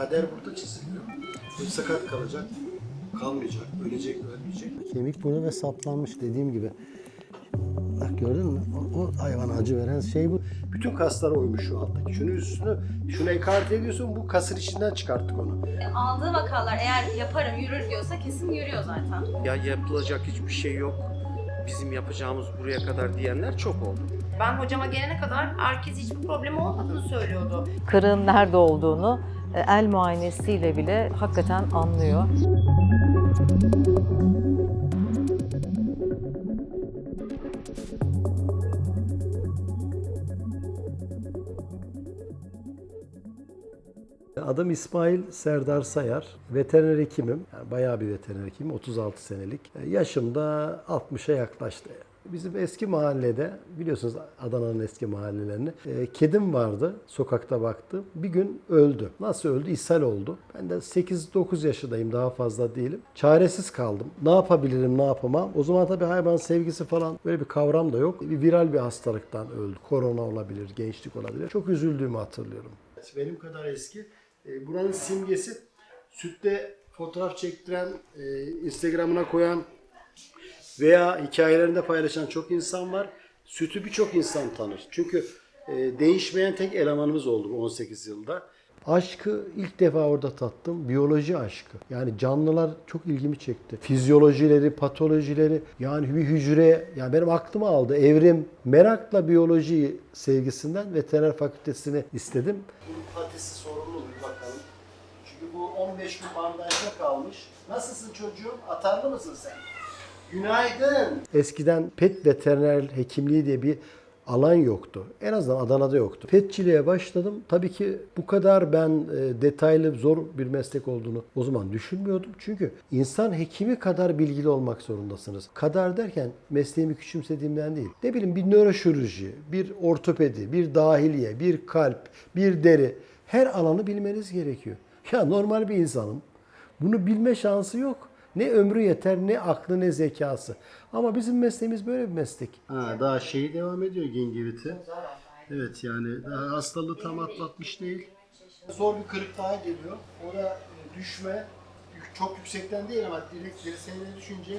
kader burada çiziliyor. Bu sakat kalacak, kalmayacak, ölecek, ölmeyecek. Kemik burnu ve saplanmış dediğim gibi. Bak gördün mü? O, o hayvana acı veren şey bu. Bütün kaslara uymuş şu alttaki. Şunu üstünü, şunu ekarte ediyorsun bu kasın içinden çıkarttık onu. Aldığı vakalar eğer yaparım yürür diyorsa kesin yürüyor zaten. Ya yapılacak hiçbir şey yok. Bizim yapacağımız buraya kadar diyenler çok oldu. Ben hocama gelene kadar herkes hiçbir problemi olmadığını söylüyordu. Kırığın nerede olduğunu el muayenesiyle bile hakikaten anlıyor. Adım İsmail Serdar Sayar. Veteriner hekimim. Yani bayağı bir veteriner hekimim. 36 senelik. E, Yaşım da 60'a yaklaştı. Bizim eski mahallede, biliyorsunuz Adana'nın eski mahallelerini, e, kedim vardı. Sokakta baktım. Bir gün öldü. Nasıl öldü? İshal oldu. Ben de 8-9 yaşındayım. Daha fazla değilim. Çaresiz kaldım. Ne yapabilirim, ne yapamam? O zaman tabii hayvan sevgisi falan böyle bir kavram da yok. Bir viral bir hastalıktan öldü. Korona olabilir, gençlik olabilir. Çok üzüldüğümü hatırlıyorum. Benim kadar eski. E, buranın simgesi sütte fotoğraf çektiren, e, Instagram'ına koyan veya hikayelerinde paylaşan çok insan var. Sütü birçok insan tanır. Çünkü e, değişmeyen tek elemanımız oldu bu 18 yılda. Aşkı ilk defa orada tattım. Biyoloji aşkı. Yani canlılar çok ilgimi çekti. Fizyolojileri, patolojileri yani bir hücre yani benim aklıma aldı. Evrim merakla biyoloji sevgisinden veteriner fakültesini istedim. Bunun patisi sorumlu bir bakalım. Çünkü bu 15 gün bandajda kalmış. Nasılsın çocuğum? Atarlı mısın sen? Günaydın. Eskiden pet veteriner hekimliği diye bir alan yoktu. En azından Adana'da yoktu. Petçiliğe başladım. Tabii ki bu kadar ben e, detaylı, zor bir meslek olduğunu o zaman düşünmüyordum. Çünkü insan hekimi kadar bilgili olmak zorundasınız. Kadar derken mesleğimi küçümsediğimden değil. Ne bileyim bir nöroşirurji, bir ortopedi, bir dahiliye, bir kalp, bir deri. Her alanı bilmeniz gerekiyor. Ya normal bir insanın bunu bilme şansı yok. Ne ömrü yeter, ne aklı, ne zekası. Ama bizim mesleğimiz böyle bir meslek. Ha, daha şeyi devam ediyor gingiviti. Evet yani daha hastalığı tam atlatmış değil. Zor bir kırık daha geliyor. O da e, düşme. Çok yüksekten değil ama direkt dirseğine düşünce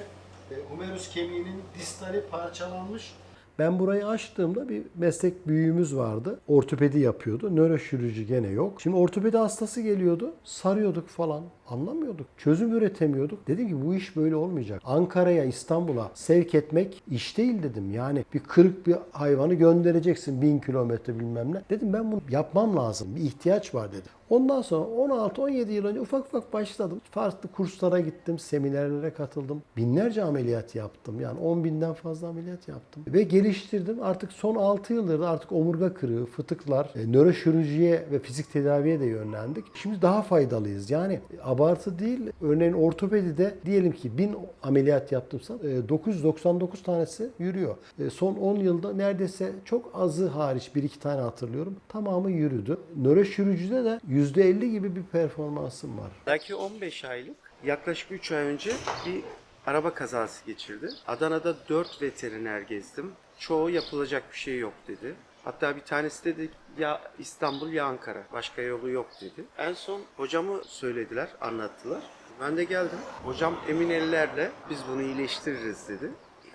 e, humerus kemiğinin distali parçalanmış. Ben burayı açtığımda bir meslek büyüğümüz vardı. Ortopedi yapıyordu. Nöroşirurji gene yok. Şimdi ortopedi hastası geliyordu. Sarıyorduk falan. Anlamıyorduk. Çözüm üretemiyorduk. Dedim ki bu iş böyle olmayacak. Ankara'ya, İstanbul'a sevk etmek iş değil dedim. Yani bir kırık bir hayvanı göndereceksin bin kilometre bilmem ne. Dedim ben bunu yapmam lazım. Bir ihtiyaç var dedim. Ondan sonra 16-17 yıl önce ufak ufak başladım. Farklı kurslara gittim, seminerlere katıldım. Binlerce ameliyat yaptım. Yani 10 binden fazla ameliyat yaptım. Ve geliştirdim. Artık son 6 yıldır da artık omurga kırığı, fıtıklar, e, nöroşirurjiye ve fizik tedaviye de yönlendik. Şimdi daha faydalıyız. Yani abartı değil. Örneğin ortopedide diyelim ki 1000 ameliyat yaptımsa e, 999 tanesi yürüyor. E, Son 10 yılda neredeyse çok azı hariç 1-2 tane hatırlıyorum. Tamamı yürüdü. Nöroşirurjide de %50 gibi bir performansım var. Belki 15 aylık yaklaşık 3 ay önce bir araba kazası geçirdi. Adana'da 4 veteriner gezdim. Çoğu yapılacak bir şey yok dedi. Hatta bir tanesi dedi ya İstanbul ya Ankara. Başka yolu yok dedi. En son hocamı söylediler, anlattılar. Ben de geldim. Hocam emin ellerle biz bunu iyileştiririz dedi.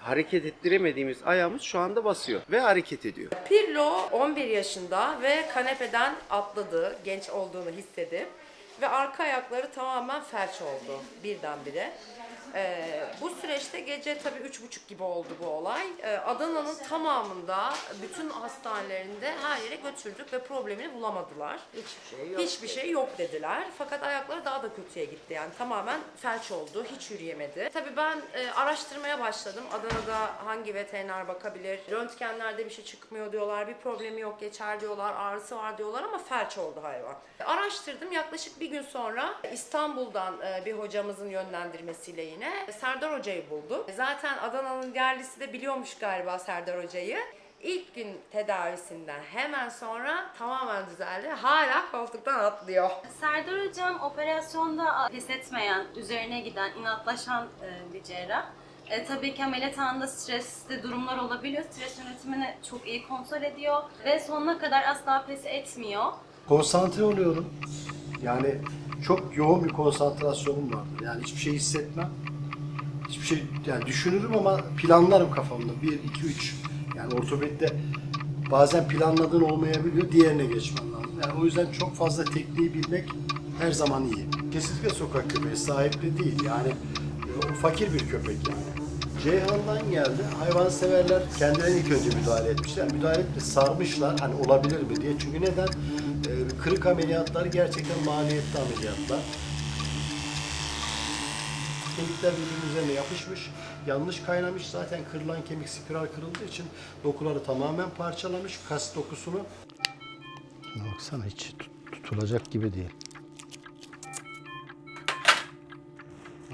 Hareket ettiremediğimiz ayağımız şu anda basıyor ve hareket ediyor. Pirlo 11 yaşında ve kanepeden atladı genç olduğunu hissedip ve arka ayakları tamamen felç oldu birdenbire. Ee, bu süreçte gece tabii üç buçuk gibi oldu bu olay. Ee, Adana'nın tamamında bütün hastanelerinde her yere götürdük ve problemini bulamadılar. Hiçbir şey yok. Hiçbir şey yok dediler. Fakat ayakları daha da kötüye gitti. Yani tamamen felç oldu. Hiç yürüyemedi. Tabii ben e, araştırmaya başladım. Adana'da hangi veteriner bakabilir? Röntgenlerde bir şey çıkmıyor diyorlar. Bir problemi yok geçer diyorlar. Ağrısı var diyorlar ama felç oldu hayvan. Araştırdım. Yaklaşık bir gün sonra İstanbul'dan e, bir hocamızın yönlendirmesiyle yine Serdar Hoca'yı bulduk. Zaten Adana'nın yerlisi de biliyormuş galiba Serdar Hoca'yı. İlk gün tedavisinden hemen sonra tamamen düzeldi. Hala koltuktan atlıyor. Serdar Hocam operasyonda pes etmeyen, üzerine giden, inatlaşan e, bir cerrah. E, tabii ki ameliyat anında stresli durumlar olabiliyor. Stres yönetimini çok iyi kontrol ediyor ve sonuna kadar asla pes etmiyor. Konsantre oluyorum. Yani çok yoğun bir konsantrasyonum vardır. Yani hiçbir şey hissetmem. Hiçbir şey yani düşünürüm ama planlarım kafamda. 1 2 3. Yani ortopedide bazen planladığın olmayabiliyor. Diğerine geçmen lazım. Yani o yüzden çok fazla tekniği bilmek her zaman iyi. Kesinlikle sokak köpeği sahipli değil. Yani e, o fakir bir köpek yani. Ceyhan'dan geldi. Hayvanseverler kendilerine ilk önce müdahale etmişler. Müdahale de sarmışlar. Hani olabilir mi diye. Çünkü neden? Kırık ameliyatlar gerçekten maliyetli ameliyatlar. Kemikler birbirinin üzerine yapışmış. Yanlış kaynamış. Zaten kırılan kemik spiral kırıldığı için dokuları tamamen parçalamış. Kas dokusunu. Baksana hiç tut- tutulacak gibi değil.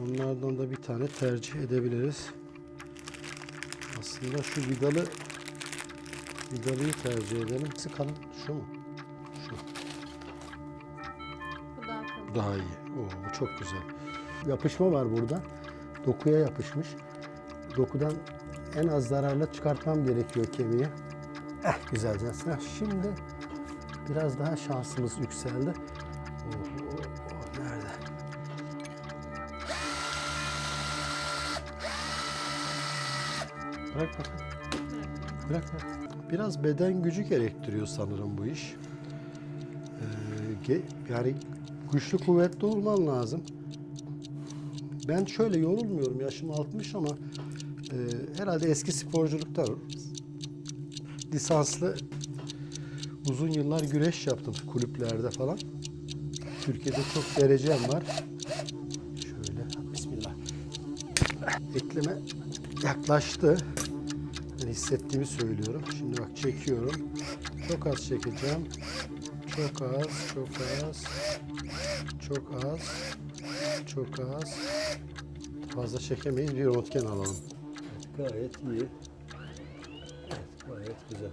Onlardan da bir tane tercih edebiliriz. Aslında şu vidalı vidalıyı tercih edelim. Sıkalım. Şu mu? Daha iyi. Oo, çok güzel. Yapışma var burada. Dokuya yapışmış. Dokudan en az zararla çıkartmam gerekiyor kemiği. Eh güzelce. Ha, Şimdi biraz daha şansımız yükseldi. Oh, oh, oh, nerede? Bırak bakalım. Bırak bırak. Biraz beden gücü gerektiriyor sanırım bu iş. Ee, yani güçlü kuvvetli olman lazım. Ben şöyle yorulmuyorum. Yaşım 60 ama e, herhalde eski sporculuktan lisanslı uzun yıllar güreş yaptım kulüplerde falan. Türkiye'de çok derecem var. Şöyle bismillah. Ekleme yaklaştı. Ben hissettiğimi söylüyorum. Şimdi bak çekiyorum. Çok az çekeceğim. Çok az, çok az. Çok az. Çok az. Fazla çekemeyiz. Bir röntgen alalım. Evet, gayet iyi. Evet, gayet güzel.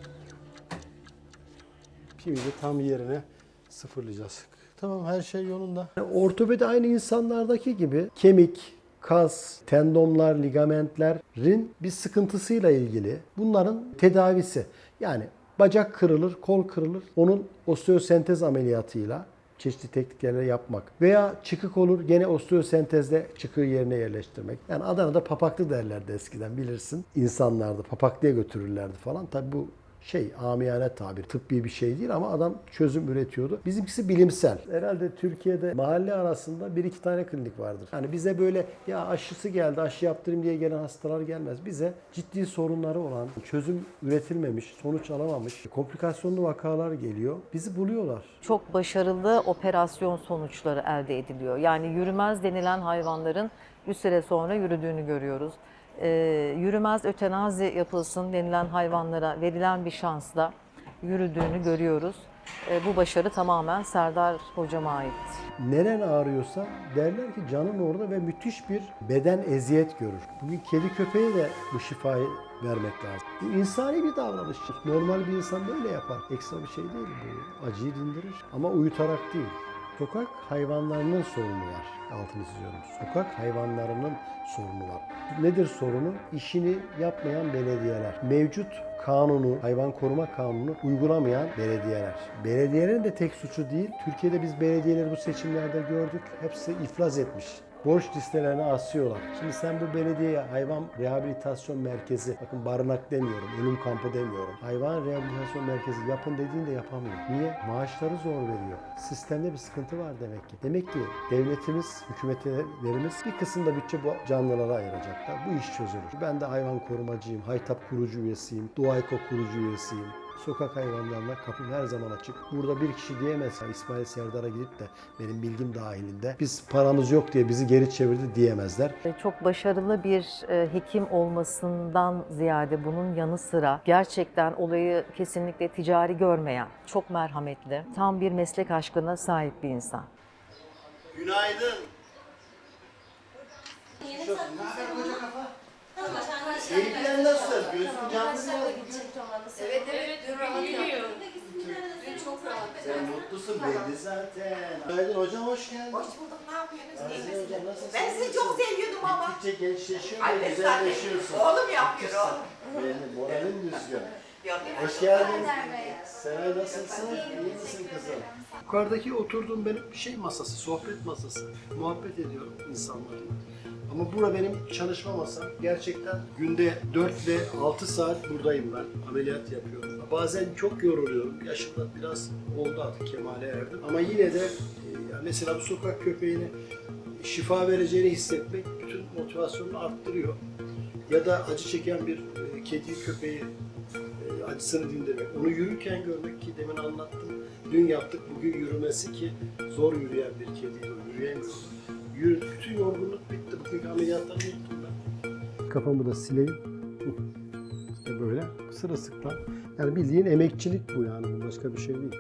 Şimdi tam yerine sıfırlayacağız. Tamam her şey yolunda. Ortopedi aynı insanlardaki gibi kemik, kas, tendonlar, ligamentlerin bir sıkıntısıyla ilgili bunların tedavisi. Yani bacak kırılır, kol kırılır. Onun osteosentez ameliyatıyla çeşitli tekniklerle yapmak. Veya çıkık olur gene osteosentezle çıkığı yerine yerleştirmek. Yani Adana'da papaklı derlerdi eskiden bilirsin. İnsanlarda papaklıya götürürlerdi falan. Tabi bu şey amiyane tabir tıbbi bir şey değil ama adam çözüm üretiyordu. Bizimkisi bilimsel. Herhalde Türkiye'de mahalle arasında bir iki tane klinik vardır. Yani bize böyle ya aşısı geldi aşı yaptırayım diye gelen hastalar gelmez. Bize ciddi sorunları olan, çözüm üretilmemiş, sonuç alamamış, komplikasyonlu vakalar geliyor. Bizi buluyorlar. Çok başarılı operasyon sonuçları elde ediliyor. Yani yürümez denilen hayvanların bir süre sonra yürüdüğünü görüyoruz. Ee, yürümez ötenazi yapılsın denilen hayvanlara verilen bir şansla yürüdüğünü görüyoruz. Ee, bu başarı tamamen Serdar hocama ait. Neren ağrıyorsa derler ki canın orada ve müthiş bir beden eziyet görür. Bugün kedi köpeğe de bu şifayı vermek lazım. Bu insani bir davranış. Normal bir insan böyle yapar. Ekstra bir şey değil bu. Acıyı dindirir ama uyutarak değil. Sokak hayvanlarının sorunu var. Altını çiziyorum. Sokak hayvanlarının sorunu var. Nedir sorunu? İşini yapmayan belediyeler. Mevcut kanunu, hayvan koruma kanunu uygulamayan belediyeler. Belediyelerin de tek suçu değil. Türkiye'de biz belediyeleri bu seçimlerde gördük. Hepsi iflas etmiş. Borç listelerine asıyorlar. Şimdi sen bu belediyeye hayvan rehabilitasyon merkezi, bakın barınak demiyorum, ölüm kampı demiyorum. Hayvan rehabilitasyon merkezi yapın dediğinde yapamıyor. Niye? Maaşları zor veriyor. Sistemde bir sıkıntı var demek ki. Demek ki devletimiz, hükümetlerimiz bir kısımda bütçe bu canlılara ayıracaklar. Bu iş çözülür. Ben de hayvan korumacıyım, Haytap kurucu üyesiyim, Doğayko kurucu üyesiyim. Sokak hayvanlarına kapım her zaman açık. Burada bir kişi diyemez İsmail Serdar'a gidip de benim bilgim dahilinde biz paramız yok diye bizi geri çevirdi diyemezler. E, Çok başarılı bir e, hekim olmasından ziyade bunun yanı sıra gerçekten olayı kesinlikle ticari görmeyen, çok merhametli, tam bir meslek aşkına sahip bir insan. Günaydın. Keyifler nasıl? Gözün canlı mı? Evet evet dün rahat yaptım. Sen mutlusun belli zaten. Günaydın hocam hoş geldin. Hoş bulduk. Ne yapıyorsunuz? İyi Azize hocam misiniz? nasılsın? Ben sizi çok seviyordum ama. Gittikçe gençleşiyor ve güzelleşiyorsun. oğlum yapıyor oğlum. Benim moralin düzgün. Hoş geldin. Seray nasılsın? İyi misin kızım? Yukarıdaki oturduğum benim şey masası, sohbet masası. Muhabbet ediyorum insanlarla. Ama bura benim çalışma masam. Gerçekten günde 4 ve 6 saat buradayım ben. Ameliyat yapıyorum. Bazen çok yoruluyorum. Yaşım da biraz oldu artık kemale erdim. Ama yine de e, mesela bu sokak köpeğine şifa vereceğini hissetmek bütün motivasyonunu arttırıyor. Ya da acı çeken bir e, kedi köpeği e, acısını dindirmek, onu yürürken görmek ki demin anlattım. Dün yaptık, bugün yürümesi ki zor yürüyen bir kediydi, yürüyemiyordu. Yürü, bütün yorgunluk bitti. Bugünkü ameliyatları unuttum ben. Kafamı da sileyim. İşte böyle sırılsıklam. Yani bildiğin emekçilik bu yani, başka bir şey değil.